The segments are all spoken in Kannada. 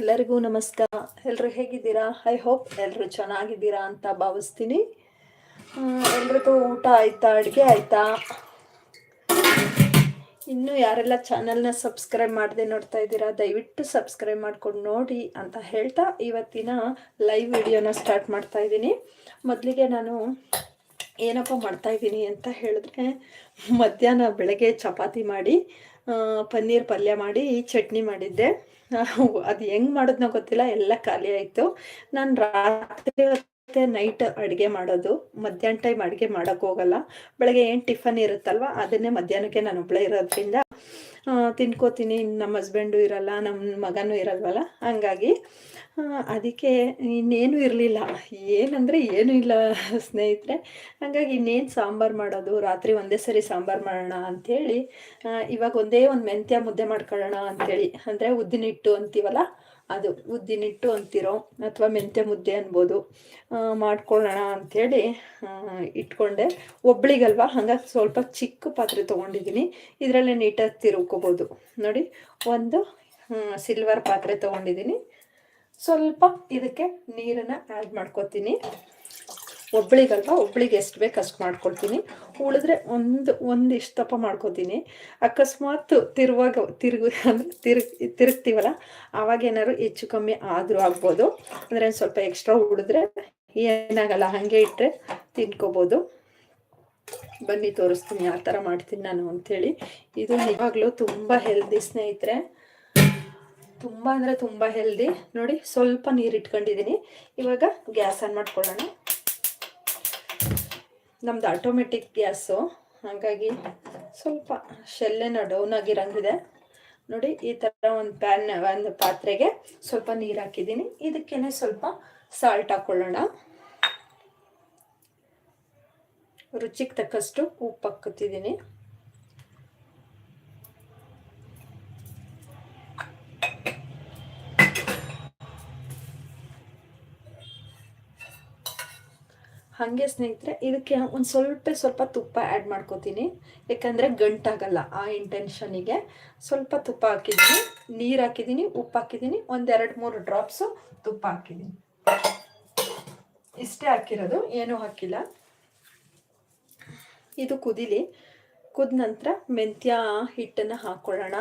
ಎಲ್ಲರಿಗೂ ನಮಸ್ಕಾರ. ಎಲ್ಲರೂ ಹೇಗಿದ್ದೀರಾ? ಐ ಹೋಪ್ ಎಲ್ಲರೂ ಚೆನ್ನಾಗಿದ್ದೀರಾ ಅಂತ ಭಾವಿಸ್ತೀನಿ. ಎಲ್ರಿಗೂ ಊಟ ಆಯ್ತಾ? ಅಡುಗೆ ಆಯ್ತಾ? ಇನ್ನೂ ಯಾರೆಲ್ಲ ಚಾನೆಲ್ನ ಸಬ್ಸ್ಕ್ರೈಬ್ ಮಾಡದೆ ನೋಡ್ತಾ ಇದ್ದೀರಾ, ದಯವಿಟ್ಟು ಸಬ್ಸ್ಕ್ರೈಬ್ ಮಾಡ್ಕೊಂಡು ನೋಡಿ ಅಂತ ಹೇಳ್ತಾ ಇವತ್ತಿನ ಲೈವ್ ವಿಡಿಯೋನ ಸ್ಟಾರ್ಟ್ ಮಾಡ್ತಾ ಇದ್ದೀನಿ. ಮೊದಲಿಗೆ ನಾನು ಏನಪ್ಪ ಮಾಡ್ತಾ ಇದ್ದೀನಿ ಅಂತ ಹೇಳಿದ್ರೆ, ಮಧ್ಯಾಹ್ನ ಬೆಳಗ್ಗೆ ಚಪಾತಿ ಮಾಡಿ ಪನ್ನೀರ್ ಪಲ್ಯ ಮಾಡಿ, ಚಟ್ನಿ ಮಾಡಿದ್ದೆ. ಅದು ಹೆಂಗ್ ಮಾಡೋದ್ನ ಗೊತ್ತಿಲ್ಲ, ಎಲ್ಲ ಖಾಲಿ ಆಯ್ತು. ನಾನು ರಾತ್ರಿ ಹೊತ್ತೆ ನೈಟ್ ಅಡುಗೆ ಮಾಡೋದು, ಮಧ್ಯಾಹ್ನ ಟೈಮ್ ಅಡುಗೆ ಮಾಡೋಕ್ಕೆ ಹೋಗಲ್ಲ. ಬೆಳಗ್ಗೆ ಏನು ಟಿಫನ್ ಇರುತ್ತಲ್ವ, ಅದನ್ನೇ ಮಧ್ಯಾಹ್ನಕ್ಕೆ ನಾನು ಒಬ್ಬಳೇ ಇರೋದ್ರಿಂದ ತಿನ್ಕೋತೀನಿ ನಮ್ಮ ಹಸ್ಬೆಂಡು ಇರಲ್ಲ ನಮ್ಮ ಮಗನೂ ಇರಲ್ವಲ್ಲ? ಹಂಗಾಗಿ ಅದಕ್ಕೆ ಇನ್ನೇನು ಇರಲಿಲ್ಲ. ಏನಂದರೆ ಏನೂ ಇಲ್ಲ ಸ್ನೇಹಿತರೆ. ಹಂಗಾಗಿ ಇನ್ನೇನು ಸಾಂಬಾರು ಮಾಡೋದು? ರಾತ್ರಿ ಒಂದೇ ಸರಿ ಸಾಂಬಾರು ಮಾಡೋಣ ಅಂಥೇಳಿ ಇವಾಗ ಒಂದೇ ಒಂದು ಮೆಂತ್ಯ ಮುದ್ದೆ ಮಾಡ್ಕೊಳ್ಳೋಣ ಅಂಥೇಳಿ ಅಂದರೆ ಉದ್ದಿನಿಟ್ಟು ಅಂತೀವಲ್ಲ ಅದು ಉದ್ದಿನಿಟ್ಟು ಅಂತಿರೋ ಅಥವಾ ಮೆಂತ್ಯ ಮುದ್ದೆ ಅನ್ಬೋದು ಮಾಡ್ಕೊಳ್ಳೋಣ ಅಂಥೇಳಿ ಇಟ್ಕೊಂಡೆ. ಒಬ್ಳಿಗಲ್ವಾ, ಹಂಗಾಗಿ ಸ್ವಲ್ಪ ಚಿಕ್ಕ ಪಾತ್ರೆ ತೊಗೊಂಡಿದ್ದೀನಿ. ಇದರಲ್ಲೇ ನೀಟಾಗಿ ತಿರುಕೋಬೋದು ನೋಡಿ, ಒಂದು ಸಿಲ್ವರ್ ಪಾತ್ರೆ ತೊಗೊಂಡಿದ್ದೀನಿ. ಸ್ವಲ್ಪ ಇದಕ್ಕೆ ನೀರನ್ನು ಆ್ಯಡ್ ಮಾಡ್ಕೊತೀನಿ. ಒಬ್ಳಿಗಲ್ವಾ? ಒಬ್ಳಿಗೆ ಎಷ್ಟು ಬೇಕು ಅಷ್ಟು ಮಾಡ್ಕೊಳ್ತೀನಿ. ಉಳಿದ್ರೆ ಒಂದು ಒಂದು ಇಷ್ಟಪ್ಪ ಮಾಡ್ಕೊತೀನಿ. ಅಕಸ್ಮಾತ್ ತಿರುವಾಗ ತಿರುಗು, ಅಂದರೆ ತಿರುಗಿ ತಿರುಗ್ತೀವಲ್ಲ, ಆವಾಗ ಏನಾದ್ರು ಹೆಚ್ಚು ಕಮ್ಮಿ ಆದರೂ ಆಗ್ಬೋದು. ಅಂದರೆ ಒಂದು ಸ್ವಲ್ಪ ಎಕ್ಸ್ಟ್ರಾ ಉಳಿದ್ರೆ ಏನಾಗಲ್ಲ, ಹಾಗೆ ಇಟ್ಟರೆ ತಿನ್ಕೋಬೋದು. ಬನ್ನಿ, ತೋರಿಸ್ತೀನಿ, ಆ ಥರ ಮಾಡ್ತೀನಿ ನಾನು ಅಂಥೇಳಿ ಇದು ನಿಜವಾಗ್ಲೂ ತುಂಬ ಹೆಲ್ದಿ ಸ್ನೇಹಿತರೆ. ತುಂಬ ಅಂದರೆ ತುಂಬ ಹೆಲ್ದಿ ನೋಡಿ, ಸ್ವಲ್ಪ ನೀರು ಇಟ್ಕೊಂಡಿದ್ದೀನಿ ಇವಾಗ ಗ್ಯಾಸ್ ಆನ್ ಮಾಡ್ಕೊಳ್ಳೋಣ. ನಮ್ದು ಆಟೋಮೆಟಿಕ್ ಗ್ಯಾಸು ಹಾಗಾಗಿ ಸ್ವಲ್ಪ ಶೆಲ್ಲೇನ ಡೌನ್ ಆಗಿರಂಗಿದೆ ನೋಡಿ, ಈ ಥರ ಒಂದು ಪ್ಯಾನ್ ಒಂದು ಪಾತ್ರೆಗೆ ಸ್ವಲ್ಪ ನೀರು ಹಾಕಿದ್ದೀನಿ. ಇದಕ್ಕೇನೆ ಸ್ವಲ್ಪ ಸಾಲ್ಟ್ ಹಾಕ್ಕೊಳ್ಳೋಣ ರುಚಿಗೆ ತಕ್ಕಷ್ಟು ಉಪ್ಪು ಹಾಕುತ್ತಿದ್ದೀನಿ ಹಾಗೆ ಸ್ನೇಹಿತರೆ, ಇದಕ್ಕೆ ಒಂದು ಸ್ವಲ್ಪ ಸ್ವಲ್ಪ ತುಪ್ಪ ಆ್ಯಡ್ ಮಾಡ್ಕೋತೀನಿ. ಯಾಕಂದರೆ ಗಂಟಾಗಲ್ಲ ಆ ಇಂಟೆನ್ಷನಿಗೆ ಸ್ವಲ್ಪ ತುಪ್ಪ ಹಾಕಿದ್ದೀನಿ, ನೀರು ಹಾಕಿದ್ದೀನಿ, ಉಪ್ಪು ಹಾಕಿದ್ದೀನಿ, ಒಂದೆರಡು ಮೂರು ಡ್ರಾಪ್ಸು ತುಪ್ಪ ಹಾಕಿದ್ದೀನಿ. ಇಷ್ಟೇ ಹಾಕಿರೋದು, ಏನೂ ಹಾಕಿಲ್ಲ. ಇದು ಕುದಿಲಿ. ಕುದ ನಂತರ ಮೆಂತ್ಯ ಹಿಟ್ಟನ್ನು ಹಾಕ್ಕೊಳ್ಳೋಣ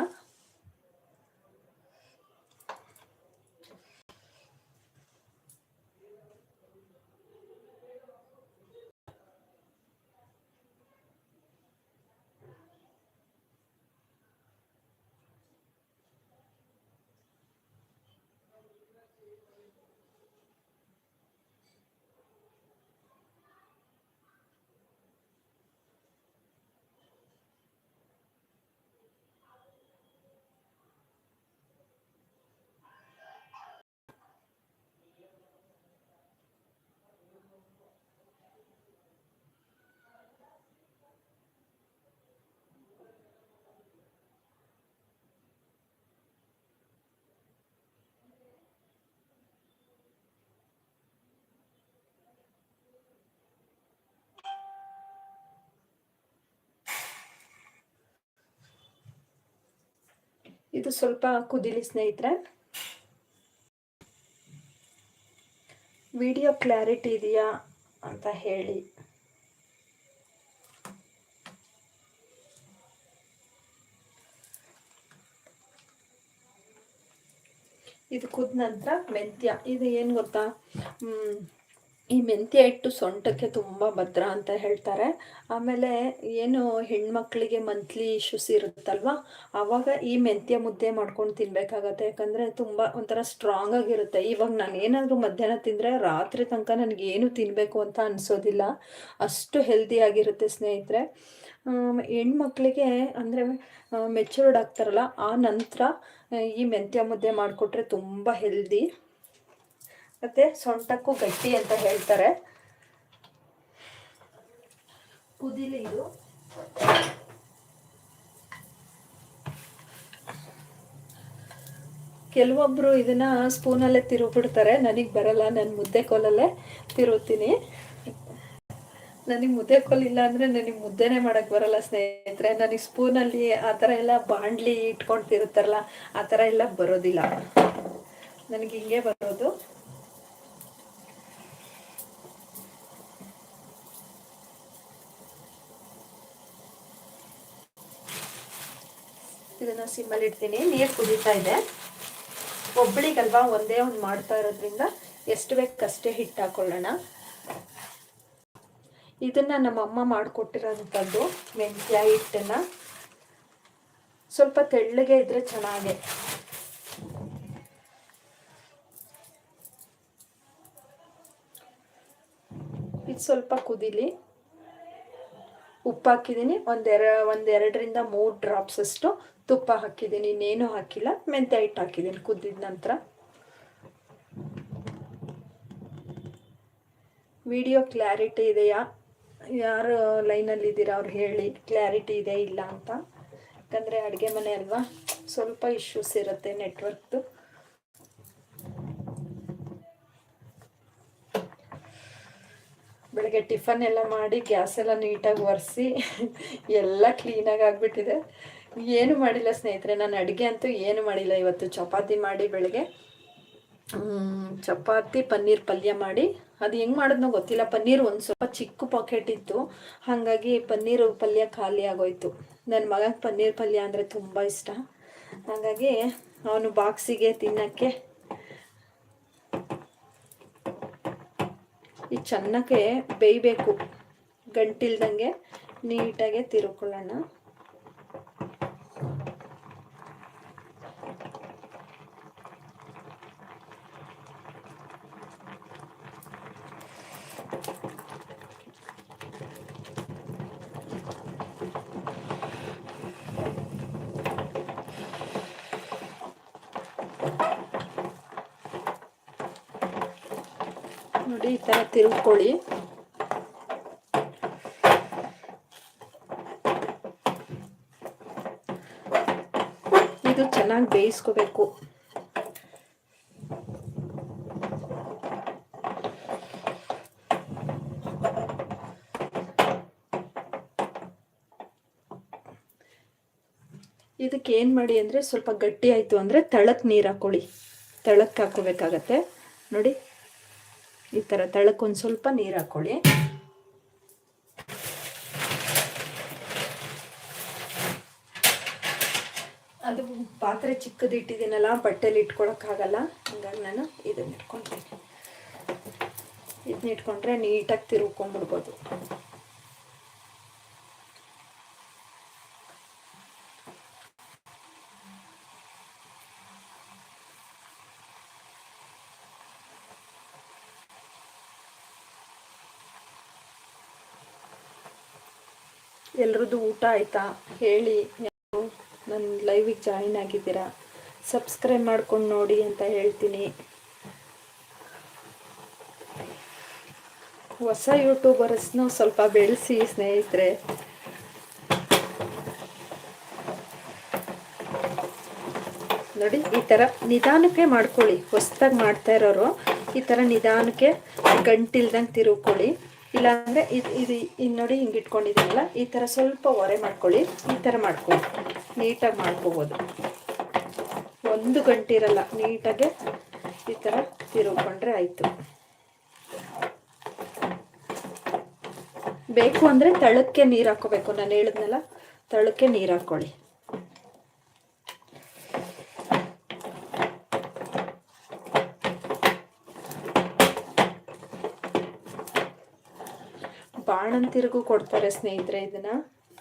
ಇದು ಸ್ವಲ್ಪ ಕುದಿಲಿ ಸ್ನೇಹಿತರೆ. ವಿಡಿಯೋ ಕ್ಲಾರಿಟಿ ಇದೆಯಾ ಅಂತ ಹೇಳಿ. ಇದು ಕುದ ನಂತರ ಮೆಂತ್ಯ. ಇದು ಏನು ಗೊತ್ತಾ? ಈ ಮೆಂತ್ಯ ಹಿಟ್ಟು ಸೊಂಟಕ್ಕೆ ತುಂಬ ಭದ್ರ ಅಂತ ಹೇಳ್ತಾರೆ. ಆಮೇಲೆ ಏನು ಹೆಣ್ಮಕ್ಳಿಗೆ ಮಂತ್ಲಿ ಇಶ್ಯೂಸ್ ಇರುತ್ತಲ್ವ? ಆವಾಗ ಈ ಮೆಂತ್ಯ ಮುದ್ದೆ ಮಾಡ್ಕೊಂಡು ತಿನ್ಬೇಕಾಗತ್ತೆ. ಯಾಕಂದರೆ ತುಂಬ ಒಂಥರ ಸ್ಟ್ರಾಂಗ್ ಆಗಿರುತ್ತೆ. ಇವಾಗ ನಾನು ಏನಾದರೂ ಮಧ್ಯಾಹ್ನ ತಿಂದರೆ ರಾತ್ರಿ ತನಕ ಏನು ತಿನ್ನಬೇಕು ಅಂತ ಅನಿಸೋದಿಲ್ಲ. ಅಷ್ಟು ಹೆಲ್ದಿ ಆಗಿರುತ್ತೆ ಸ್ನೇಹಿತರೆ. ಹೆಣ್ಮಕ್ಳಿಗೆ ಅಂದರೆ ಮೆಚೂರ್ಡ್ ಆಗ್ತಾರಲ್ಲ, ಆ ನಂತರ ಈ ಮೆಂತ್ಯ ಮುದ್ದೆ ಮಾಡಿಕೊಟ್ರೆ ತುಂಬ ಹೆಲ್ದಿ ಮತ್ತು ಸೊಂಟಕ್ಕೂ ಗಟ್ಟಿ ಅಂತ ಹೇಳ್ತಾರೆ. ಕುದಿಲಿ ಇದು. ಕೆಲವೊಬ್ಬರು ಇದನ್ನ ಸ್ಪೂನಲ್ಲೇ ತಿರುಗ್ಬಿಡ್ತಾರೆ. ನನಗೆ ಬರಲ್ಲ ನಾನು ಮುದ್ದೆ ಕೋಲಲ್ಲೇ ತಿರುತ್ತೀನಿ ನನಗೆ ಮುದ್ದೆ ಕೋಲ್ ಇಲ್ಲ ಅಂದರೆ ನನಗೆ ಮುದ್ದೆನೇ ಮಾಡೋಕ್ಕೆ ಬರಲ್ಲ ಸ್ನೇಹಿತರೆ. ನನಗೆ ಸ್ಪೂನಲ್ಲಿ ಆ ಥರ ಎಲ್ಲ ಬಾಂಡ್ಲಿ ಇಟ್ಕೊಂಡು ತಿರುತ್ತಾರಲ್ಲ ಆ ಥರ ಎಲ್ಲ ಬರೋದಿಲ್ಲ. ನನಗೆ ಹಿಂಗೆ ಬರೋದು. ಇದನ್ನ ಸಿಮ್ಮಲ್ಲಿ ಇಡ್ತೀನಿ. ನೀರು ಕುದೀತಾ ಇದೆ. ಒಬ್ಬಳಿಗಲ್ವಾ ಒಂದೇ ಒಂದು ಮಾಡ್ತಾ ಇರೋದ್ರಿಂದ ಎಷ್ಟು ಬೇಕಷ್ಟೇ ಹಿಟ್ಟು ಹಾಕೊಳ್ಳೋಣ. ಇದನ್ನ ನಮ್ಮಮ್ಮ ಮಾಡಿಕೊಟ್ಟಿರೋಂಥದ್ದು ಮೆಂತ್ಯ ಹಿಟ್ಟನ್ನ. ಸ್ವಲ್ಪ ತೆಳ್ಳಗೆ ಇದ್ರೆ ಚೆನ್ನಾಗೆ. ಇದು ಸ್ವಲ್ಪ ಕುದಿಲಿ. ಉಪ್ಪು ಹಾಕಿದ್ದೀನಿ ಒಂದೆರ, ಒಂದೆರಡರಿಂದ ಮೂರು ಡ್ರಾಪ್ಸ್ ಅಷ್ಟು ತುಪ್ಪ ಹಾಕಿದ್ದೀನಿ, ಇನ್ನೇನು ಹಾಕಿಲ್ಲ, ಮೆಂತ್ಯ ಹಿಟ್ಟು ಹಾಕಿದ್ದೀನಿ ಕುದ್ದಿದ ನಂತರ. ವಿಡಿಯೋ ಕ್ಲಾರಿಟಿ ಇದೆಯಾ? ಯಾರು ಲೈನಲ್ಲಿದ್ದೀರಾ ಅವ್ರು ಹೇಳಿ ಕ್ಲಾರಿಟಿ ಇದೆ ಇಲ್ಲ ಅಂತ. ಯಾಕಂದರೆ ಅಡುಗೆ ಮನೆ ಅಲ್ವಾ, ಸ್ವಲ್ಪ ಇಶ್ಯೂಸ್ ಇರುತ್ತೆ ನೆಟ್ವರ್ಕ್ದು ಬೆಳಗ್ಗೆ ಟಿಫನ್ ಎಲ್ಲ ಮಾಡಿ, ಗ್ಯಾಸ್ ಎಲ್ಲ ನೀಟಾಗಿ ಒರೆಸಿ, ಎಲ್ಲ ಕ್ಲೀನಾಗಿ ಆಗಿಬಿಟ್ಟಿದೆ. ಏನು ಮಾಡಿಲ್ಲ ಸ್ನೇಹಿತರೆ, ನಾನು ಅಡುಗೆ ಅಂತೂ ಏನು ಮಾಡಿಲ್ಲ. ಇವತ್ತು ಚಪಾತಿ ಮಾಡಿ ಬೆಳಗ್ಗೆ. ಚಪಾತಿ ಪನ್ನೀರ್ ಪಲ್ಯ ಮಾಡಿ. ಅದು ಹೆಂಗೆ ಮಾಡೋದನ್ನೋ ಗೊತ್ತಿಲ್ಲ. ಪನ್ನೀರ್ ಒಂದು ಸ್ವಲ್ಪ ಚಿಕ್ಕ ಪಾಕೆಟ್ ಇತ್ತು. ಹಾಗಾಗಿ ಪನ್ನೀರು ಪಲ್ಯ ಖಾಲಿ ಆಗೋಯ್ತು. ನನ್ನ ಮಗ ಪನ್ನೀರ್ ಪಲ್ಯ ಅಂದರೆ ತುಂಬ ಇಷ್ಟ. ಹಾಗಾಗಿ ಅವನು ಬಾಕ್ಸಿಗೆ ತಿನ್ನೋಕ್ಕೆ ಈ ಚೆನ್ನಕ್ಕೆ ಬೇಯಬೇಕು. ಗಂಟಿಲ್ದಂಗೆ ನೀಟಾಗೆ ತಿರುಕೊಳ್ಳೋಣ. ನೋಡಿ ಈ ಥರ ತಿರುಗ್ಕೊಳ್ಳಿ ಇದು ಚೆನ್ನಾಗಿ ಬೇಯಿಸ್ಕೋಬೇಕು. ಇದಕ್ಕೆ ಏನು ಮಾಡಿ ಅಂದರೆ ಸ್ವಲ್ಪ ಗಟ್ಟಿ ಆಯಿತು ಅಂದರೆ ತಳಕ್ಕೆ ನೀರು ಹಾಕೊಳ್ಳಿ. ತಳಕ್ಕೆ ಹಾಕೋಬೇಕಾಗತ್ತೆ ನೋಡಿ ಈ ಥರ ತಳಕ್ಕೆ ಒಂದು ಸ್ವಲ್ಪ ನೀರು ಹಾಕ್ಕೊಳ್ಳಿ ಅದು ಪಾತ್ರೆ ಚಿಕ್ಕದು ಇಟ್ಟಿದ್ದೀನಲ್ಲ, ಬಟ್ಟೆಲಿ ಇಟ್ಕೊಳಕ್ಕಾಗಲ್ಲ ಹಂಗಾಗಿ ನಾನು ಇದನ್ನ ಇಟ್ಕೊಳ್ತೀನಿ ಇದನ್ನ ಇಟ್ಕೊಂಡ್ರೆ ನೀಟಾಗಿ ತಿರುಗ್ಕೊಂಡ್ಬಿಡ್ಬೋದು ಎಲ್ರದ್ದು ಊಟ ಆಯಿತಾ? ಹೇಳಿ. ನನ್ನ ಲೈವಿಗೆ ಜಾಯಿನ್ ಆಗಿದ್ದೀರಾ? ಸಬ್ಸ್ಕ್ರೈಬ್ ಮಾಡ್ಕೊಂಡು ನೋಡಿ ಅಂತ ಹೇಳ್ತೀನಿ. ಹೊಸ ಯೂಟ್ಯೂಬರ್ಸ್ನು ಸ್ವಲ್ಪ ಬೆಳೆಸಿ ಸ್ನೇಹಿತರೆ. ನೋಡಿ, ಈ ಥರ ನಿಧಾನಕ್ಕೆ ಮಾಡ್ಕೊಳ್ಳಿ. ಹೊಸ್ದಾಗಿ ಮಾಡ್ತಾ ಇರೋರು ಈ ಥರ ನಿಧಾನಕ್ಕೆ ಗಂಟಿಲ್ದಂಗೆ ತಿರುಗ್ಕೊಳ್ಳಿ. ಇಲ್ಲಾಂದರೆ ಇದು ಇದು ಇನ್ನು ನೋಡಿ ಹಿಂಗೆ ಇಟ್ಕೊಂಡಿದ್ದೀನಲ್ಲ, ಈ ಥರ ಸ್ವಲ್ಪ ಒರೆ ಮಾಡ್ಕೊಳ್ಳಿ, ಈ ಥರ ಮಾಡ್ಕೊಳ್ಳಿ. ನೀಟಾಗಿ ಮಾಡ್ಕೋಬೋದು. ಒಂದು ಗಂಟೆ ಇರಲ್ಲ ನೀಟಾಗೆ ಈ ಥರ ತಿರುಗ್ಕೊಂಡ್ರೆ ಆಯಿತು. ಬೇಕು ಅಂದರೆ ತಳಕ್ಕೆ ನೀರು ಹಾಕೋಬೇಕು ನಾನು ಹೇಳಿದ್ನಲ್ಲ, ತಳಕ್ಕೆ ನೀರು ಹಾಕ್ಕೊಳ್ಳಿ. ಬಾಣಂತಿರಿಗೂ ಕೊಡ್ತಾರೆ ಸ್ನೇಹಿತರೆ ಇದನ್ನ.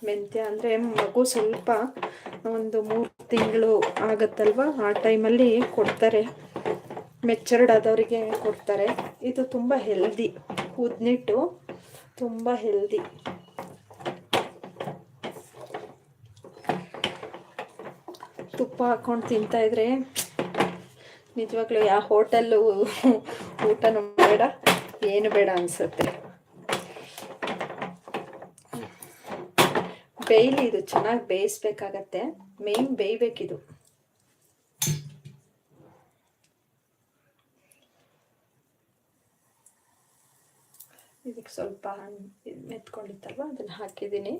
ಮೆಂತ್ಯ ಅಂದರೆ ಮಗು ಸ್ವಲ್ಪ ಒಂದು ಮೂರು ತಿಂಗಳು ಆಗುತ್ತಲ್ವ? ಆ ಟೈಮಲ್ಲಿ ಕೊಡ್ತಾರೆ. ಮೆಚರ್ಡ್ ಆದವರಿಗೆ ಕೊಡ್ತಾರೆ. ಇದು ತುಂಬ ಹೆಲ್ದಿ ಉದ್ನಿಟ್ಟು ತುಂಬ ಹೆಲ್ದಿ ತುಪ್ಪ ಹಾಕ್ಕೊಂಡು ತಿಂತಾಯಿದ್ರೆ ನಿಜವಾಗ್ಲೂ ಯಾವ ಹೋಟೆಲ್ಲು ಊಟನೂ ಬೇಡ, ಏನು ಬೇಡ ಅನಿಸುತ್ತೆ. ಬೇಯಲಿ ಇದು ಚೆನ್ನಾಗಿ ಬೇಯಿಸ್ಬೇಕಾಗತ್ತೆ. ಮೇನ್ ಬೇಯಬೇಕಿದು. ಇದಕ್ಕೆ ಸ್ವಲ್ಪ ಮೆತ್ಕೊಂಡಿತ್ತಲ್ವ? ಅದನ್ನು ಹಾಕಿದ್ದೀನಿ.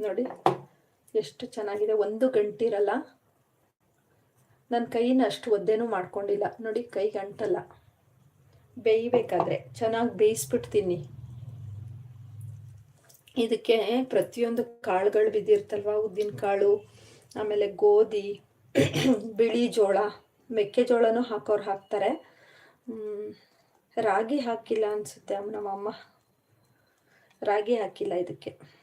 ನೋಡಿ. ಎಷ್ಟು ಚೆನ್ನಾಗಿದೆ, ಒಂದು ಗಂಟಿರಲ್ಲ. ನನ್ನ ಕೈನ ಅಷ್ಟು ಒದ್ದೇನೂ ಮಾಡ್ಕೊಂಡಿಲ್ಲ. ನೋಡಿ, ಕೈ ಗಂಟಲ್ಲ. ಬೇಯಬೇಕಾದ್ರೆ, ಚೆನ್ನಾಗಿ ಬೇಯಿಸ್ಬಿಡ್ತೀನಿ. ಇದಕ್ಕೆ ಪ್ರತಿಯೊಂದು ಕಾಳುಗಳು ಬಿದ್ದಿರ್ತಲ್ವ, ಉದ್ದಿನ ಕಾಳು, ಆಮೇಲೆ ಗೋಧಿ, ಬಿಳಿ ಜೋಳ ಮೆಕ್ಕೆಜೋಳನೂ ಹಾಕೋರು ಹಾಕ್ತಾರೆ. ರಾಗಿ ಹಾಕಿಲ್ಲ ಅನಿಸುತ್ತೆ ನಮ್ಮಮ್ಮ ರಾಗಿ ಹಾಕಿಲ್ಲ ಇದಕ್ಕೆ.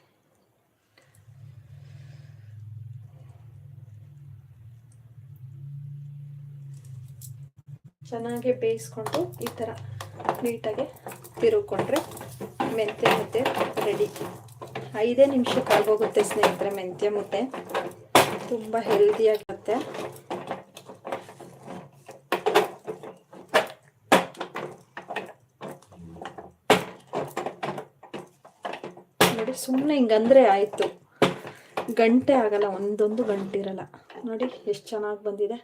ಚೆನ್ನಾಗಿ ಬೇಯಿಸ್ಕೊಂಡು ಈ ಥರ ನೀಟಾಗಿ ತಿರುಗಿಕೊಂಡ್ರೆ ಮೆಂತ್ಯ ಮುದ್ದೆ ರೆಡಿ ಐದೇ ನಿಮಿಷಕ್ಕೆ ಆಗೋಗುತ್ತೆ ಸ್ನೇಹಿತರೆ ಮೆಂತ್ಯ ಮುದ್ದೆ. ತುಂಬ ಹೆಲ್ದಿಯಾಗಿರುತ್ತೆ ನೋಡಿ ಸುಮ್ಮನೆ ಹಿಂಗಂದ್ರೆ ಆಯಿತು. ಗಂಟೆ ಆಗಲ್ಲ, ಒಂದೊಂದು ಗಂಟೆ ಇರಲ್ಲ. ನೋಡಿ, ಎಷ್ಟು ಚೆನ್ನಾಗಿ ಬಂದಿದೆ.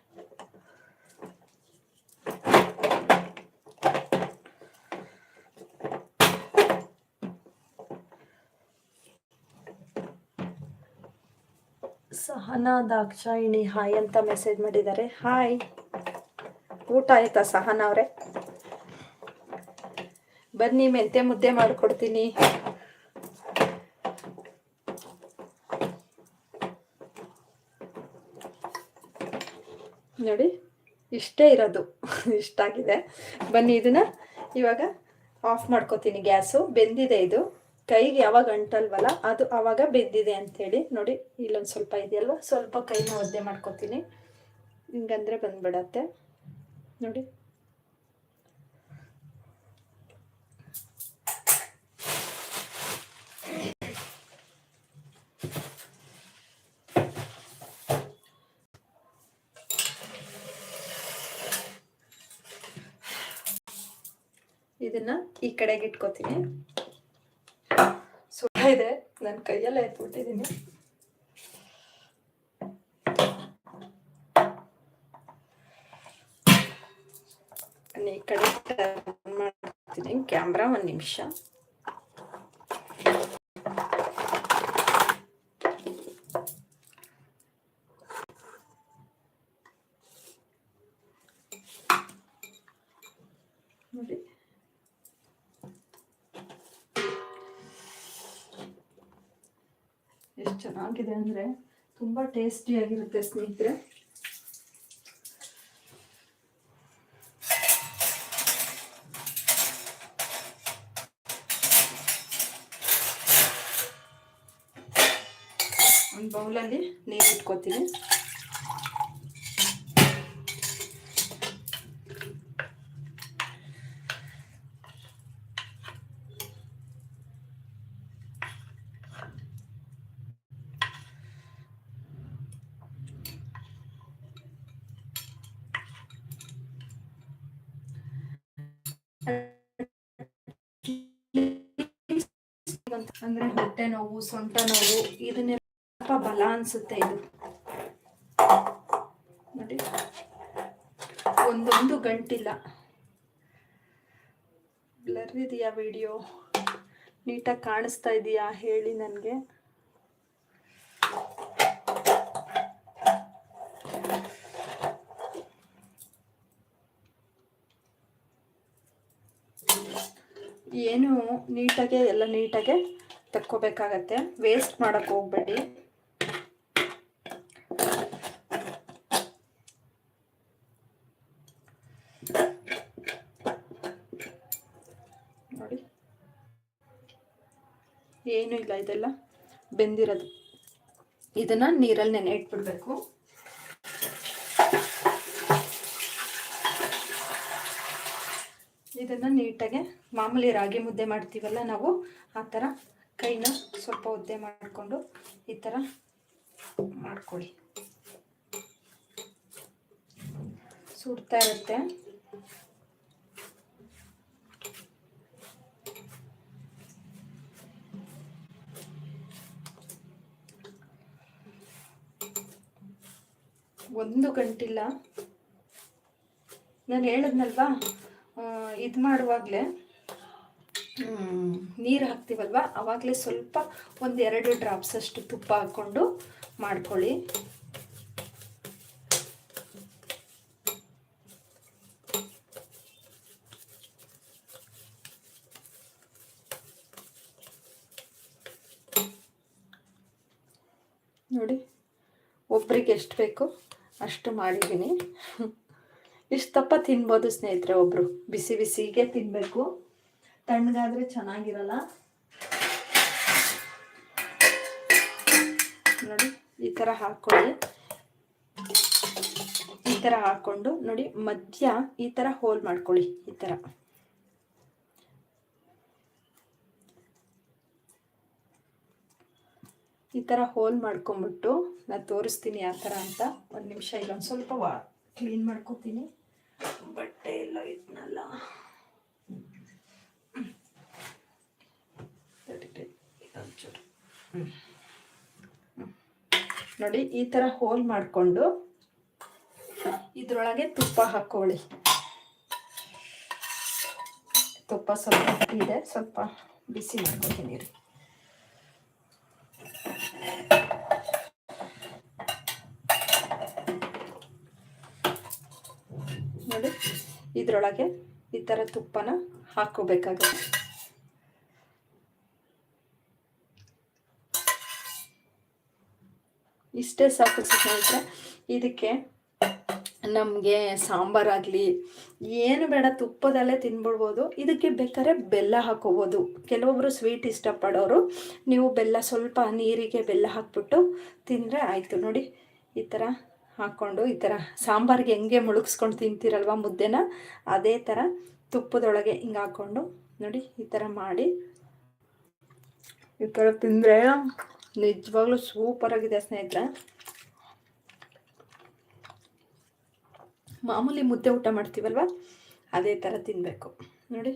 ಸಹನಾ ದಾಕ್ಷಾಯಿಣಿ ಹಾಯ್ ಅಂತ ಮೆಸೇಜ್ ಮಾಡಿದ್ದಾರೆ. ಹಾಯ್ ಊಟ ಆಯ್ತಾ ಸಹನ ಅವರೇ? ಬನ್ನಿ, ಮೆಂತೆ ಮುದ್ದೆ ಮಾಡಿಕೊಡ್ತೀನಿ. ನೋಡಿ, ಇಷ್ಟೇ ಇರೋದು. ಇಷ್ಟಾಗಿದೆ. ಬನ್ನಿ, ಇದನ್ನ ಇವಾಗ ಆಫ್ ಮಾಡ್ಕೋತೀನಿ ಗ್ಯಾಸು. ಬೆಂದಿದೆ ಇದು. ಕೈಗೆ ಯಾವಾಗ ಅಂಟಲ್ವಲ್ಲ, ಅದು ಆವಾಗ ಬೆಂದಿದೆ ಅಂಥೇಳಿ ನೋಡಿ, ಇಲ್ಲೊಂದು ಸ್ವಲ್ಪ ಇದೆಯಲ್ವ? ಸ್ವಲ್ಪ ಕೈನ ಒದ್ದೆ ಮಾಡ್ಕೋತೀನಿ. ಹಿಂಗಂದ್ರೆ ಬಂದ್ಬಿಡತ್ತೆ. ನೋಡಿ. ಇದನ್ನ ಈ ಕಡೆಗೆ ಇಟ್ಕೋತೀನಿ. ಇದೆ. ನನ್ನ ಕೈಯೆಲ್ಲ ಎತ್ಬಿಟ್ಟಿದ್ದೀನಿ ಈ ಕಡೆ ಮಾಡ್ತೀನಿ ಕ್ಯಾಮ್ರಾ ಒಂದು ನಿಮಿಷ. ನೋಡಿ. ಎಷ್ಟು ಚೆನ್ನಾಗಿದೆ ಅಂದರೆ ತುಂಬ ಟೇಸ್ಟಿಯಾಗಿರುತ್ತೆ ಸ್ನೇಹಿತರೆ. ಒಂದು ಬೌಲಲ್ಲಿ ನೀರು ಇಟ್ಕೋತೀನಿ. ಅಂದ್ರೆ ಹೊಟ್ಟೆ ನೋವು, ಸೊಂಟ ನೋವು, ಇದನ್ನೆಲ್ಲ ಸ್ವಲ್ಪ ಬಲ ಅನ್ಸುತ್ತೆ ಇದು. ನೋಡಿ. ಒಂದೊಂದು ಗಂಟಿಲ್ಲ. ಬ್ಲರ್ ಇದೆಯಾ ವಿಡಿಯೋ? ನೀಟಾಗಿ ಕಾಣಿಸ್ತಾ ಇದೆಯಾ ಹೇಳಿ ನನಗೆ. ಏನು ನೀಟಾಗೆ, ಎಲ್ಲ ನೀಟಾಗೆ? ತಕ್ಕೋಬೇಕಾಗತ್ತೆ. ವೇಸ್ಟ್ ಮಾಡೋಕ್ಕೆ ಹೋಗ್ಬೇಡಿ. ನೋಡಿ. ಏನು ಇಲ್ಲ ಇದೆಲ್ಲ ಬೆಂದಿರೋದು. ಇದನ್ನ ನೀರಲ್ಲಿ ನೆನೆ ಇಟ್ಬಿಡ್ಬೇಕು ಇದನ್ನು ನೀಟಾಗೆ ಮಾಮೂಲಿ ರಾಗಿ ಮುದ್ದೆ ಮಾಡ್ತೀವಲ್ಲ ನಾವು, ಆ ಥರ ಕೈನ ಸ್ವಲ್ಪ ಒದ್ದೆ ಮಾಡಿಕೊಂಡು ಈ ಥರ ಮಾಡ್ಕೊಳ್ಳಿ. ಸುಡ್ತಾ ಇರುತ್ತೆ. ಒಂದು ಗಂಟಿಲ್ಲ. ನಾನು ಹೇಳಿದ್ನಲ್ವಾ? ಇದು ಮಾಡುವಾಗಲೇ ನೀರು ಹಾಕ್ತೀವಲ್ವ? ಆವಾಗಲೇ ಸ್ವಲ್ಪ ಒಂದೆರಡು ಡ್ರಾಪ್ಸ್ ಅಷ್ಟು ತುಪ್ಪ ಹಾಕ್ಕೊಂಡು ಮಾಡ್ಕೊಳ್ಳಿ. ನೋಡಿ, ಒಬ್ರಿಗೆ ಎಷ್ಟು ಬೇಕು ಅಷ್ಟು ಮಾಡಿದ್ದೀನಿ. ಇಷ್ಟು ತಪ್ಪ ತಿನ್ಬೋದು ಸ್ನೇಹಿತರೆ ಒಬ್ಬರು ಬಿಸಿ ಬಿಸಿಗೆ ತಿನ್ನಬೇಕು ತಣ್ಣಗಾದರೆ ಚೆನ್ನಾಗಿರಲ್ಲ. ನೋಡಿ, ಈ ಥರ ಹಾಕ್ಕೊಳ್ಳಿ ಈ ಥರ ಹಾಕ್ಕೊಂಡು ನೋಡಿ, ಮಧ್ಯ ಈ ಥರ ಹೋಲ್ ಮಾಡ್ಕೊಳ್ಳಿ, ಈ ಥರ ಈ ಥರ ಹೋಲ್ ಮಾಡ್ಕೊಂಬಿಟ್ಟು ನಾನು ತೋರಿಸ್ತೀನಿ ಆ ಥರ ಅಂತ. ಒಂದು ನಿಮಿಷ ಇಲ್ಲೊಂದು ಸ್ವಲ್ಪ ಕ್ಲೀನ್ ಮಾಡ್ಕೊತೀನಿ. ಬಟ್ಟೆ ಎಲ್ಲ ಇದ್ನಲ್ಲ ನೋಡಿ, ಈ ಥರ ಹೋಲ್ ಮಾಡಿಕೊಂಡು ಇದರೊಳಗೆ ತುಪ್ಪ ಹಾಕೊಳ್ಳಿ. ತುಪ್ಪ ಸ್ವಲ್ಪ ಇದೆ, ಸ್ವಲ್ಪ ಬಿಸಿ ಮಾಡ್ಕೊತೀನಿ ರೀ ನೋಡಿ, ಇದರೊಳಗೆ ಈ ಥರ ತುಪ್ಪನ ಹಾಕೋಬೇಕಾಗುತ್ತೆ ಇಷ್ಟೇ ಸಾಕು ಸ್ನೇಹಿತರೆ. ಇದಕ್ಕೆ ನಮಗೆ ಸಾಂಬಾರಾಗಲಿ ಏನು ಬೇಡ, ತುಪ್ಪದಲ್ಲೇ ತಿನ್ಬಿಡ್ಬೋದು. ಇದಕ್ಕೆ ಬೇಕಾದ್ರೆ ಬೆಲ್ಲ ಹಾಕೋಬೋದು. ಕೆಲವೊಬ್ಬರು ಸ್ವೀಟ್ ಇಷ್ಟಪಡೋರು, ನೀವು ಬೆಲ್ಲ ಸ್ವಲ್ಪ ನೀರಿಗೆ ಬೆಲ್ಲ ಹಾಕ್ಬಿಟ್ಟು ತಿಂದರೆ ಆಯಿತು. ನೋಡಿ, ಈ ಥರ ಹಾಕ್ಕೊಂಡು ಈ ಥರ ಸಾಂಬಾರಿಗೆ ಹೆಂಗೆ ಮುಳುಗಿಸ್ಕೊಂಡು ತಿಂತೀರಲ್ವ ಮುದ್ದೆನ? ಅದೇ ಥರ ತುಪ್ಪದೊಳಗೆ ಹಿಂಗೆ ಹಾಕ್ಕೊಂಡು ನೋಡಿ, ಈ ಥರ ಮಾಡಿ. ಈ ಥರ ತಿಂದರೆ ನಿಜವಾಗ್ಲೂ ಸೂಪರಾಗಿದೆ ಸ್ನೇಹಿತರೆ. ಮಾಮೂಲಿ ಮುದ್ದೆ ಊಟ ಮಾಡ್ತೀವಲ್ವ? ಅದೇ ಥರ ತಿನ್ನಬೇಕು ನೋಡಿ.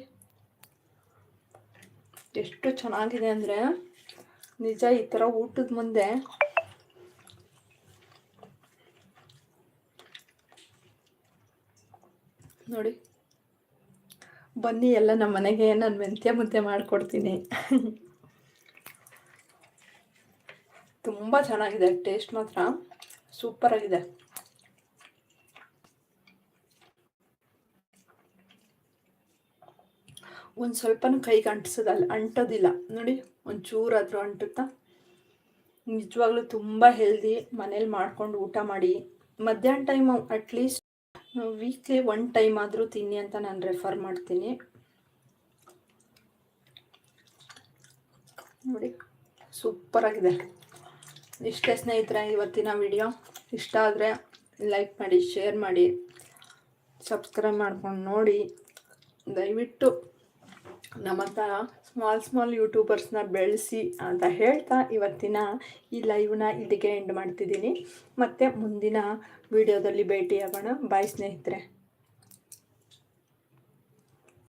ಎಷ್ಟು ಚೆನ್ನಾಗಿದೆ ಅಂದರೆ ನಿಜ ಈ ಥರ ಊಟದ ಮುಂದೆ ನೋಡಿ. ಬನ್ನಿ ಎಲ್ಲ ನಮ್ಮ ಮನೆಗೆ ನಾನು ಮೆಂತ್ಯ ಮುದ್ದೆ ಮಾಡಿಕೊಡ್ತೀನಿ. ತುಂಬ ಚೆನ್ನಾಗಿದೆ ಟೇಸ್ಟ್ ಮಾತ್ರ. ಸೂಪರಾಗಿದೆ ಒಂದು ಸ್ವಲ್ಪನೂ ಕೈಗೆ ಅಂಟಿಸೋದಲ್ಲ ಅಂಟೋದಿಲ್ಲ. ನೋಡಿ ಒಂದು ಅಂಟುತ್ತಾ? ನಿಜವಾಗ್ಲೂ ತುಂಬ ಹೆಲ್ದಿ ಮನೇಲಿ ಮಾಡ್ಕೊಂಡು ಊಟ ಮಾಡಿ. ಮಧ್ಯಾಹ್ನ time at least weekly one time ಆದರೂ ತಿನ್ನಿ ಅಂತ ನಾನು ರೆಫರ್ ಮಾಡ್ತೀನಿ. ನೋಡಿ ಸೂಪರಾಗಿದೆ ಇಷ್ಟೇ ಸ್ನೇಹಿತರೆ, ಇವತ್ತಿನ ವಿಡಿಯೋ ಇಷ್ಟ ಆದರೆ ಲೈಕ್ ಮಾಡಿ ಶೇರ್ ಮಾಡಿ ಸಬ್ಸ್ಕ್ರೈಬ್ ಮಾಡ್ಕೊಂಡು ನೋಡಿ. ದಯವಿಟ್ಟು ನಮ್ಮಂಥ ಸ್ಮಾಲ್ ಸ್ಮಾಲ್ ಯೂಟ್ಯೂಬರ್ಸ್ನ ಬೆಳೆಸಿ ಅಂತ ಹೇಳ್ತಾ ಇವತ್ತಿನ ಈ ಲೈವ್ನ ಇಲ್ಲಿಗೆ ಎಂಡ್ ಮಾಡ್ತಿದ್ದೀನಿ. ಮತ್ತು ಮುಂದಿನ ವಿಡಿಯೋದಲ್ಲಿ ಭೇಟಿಯಾಗೋಣ. ಬಾಯ್ ಸ್ನೇಹಿತರೆ.